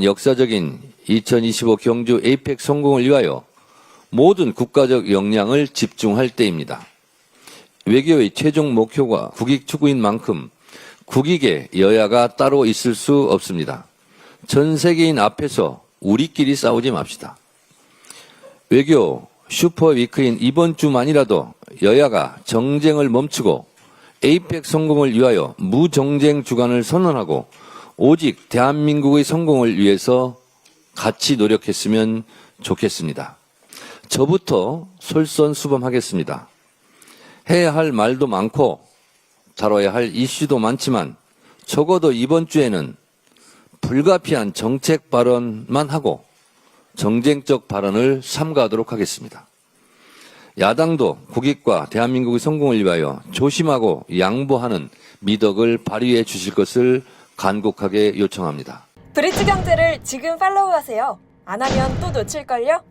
역사적인 2025 경주 에이펙 성공을 위하여 모든 국가적 역량을 집중할 때입니다. 외교의 최종 목표가 국익 추구인 만큼 국익에 여야가 따로 있을 수 없습니다. 전 세계인 앞에서 우리끼리 싸우지 맙시다. 외교 슈퍼 위크인 이번 주만이라도 여야가 정쟁을 멈추고 에이펙 성공을 위하여 무정쟁 주간을 선언하고 오직 대한민국의 성공을 위해서 같이 노력했으면 좋겠습니다. 저부터 솔선수범하겠습니다. 해야 할 말도 많고 다뤄야 할 이슈도 많지만 적어도 이번 주에는 불가피한 정책 발언만 하고 정쟁적 발언을 삼가하도록 하겠습니다. 야당도 국익과 대한민국의 성공을 위하여 조심하고 양보하는 미덕을 발휘해 주실 것을 간곡하게 요청합니다. 브릿지 경제를 지금 팔로우하세요. 안 하면 또 놓칠걸요?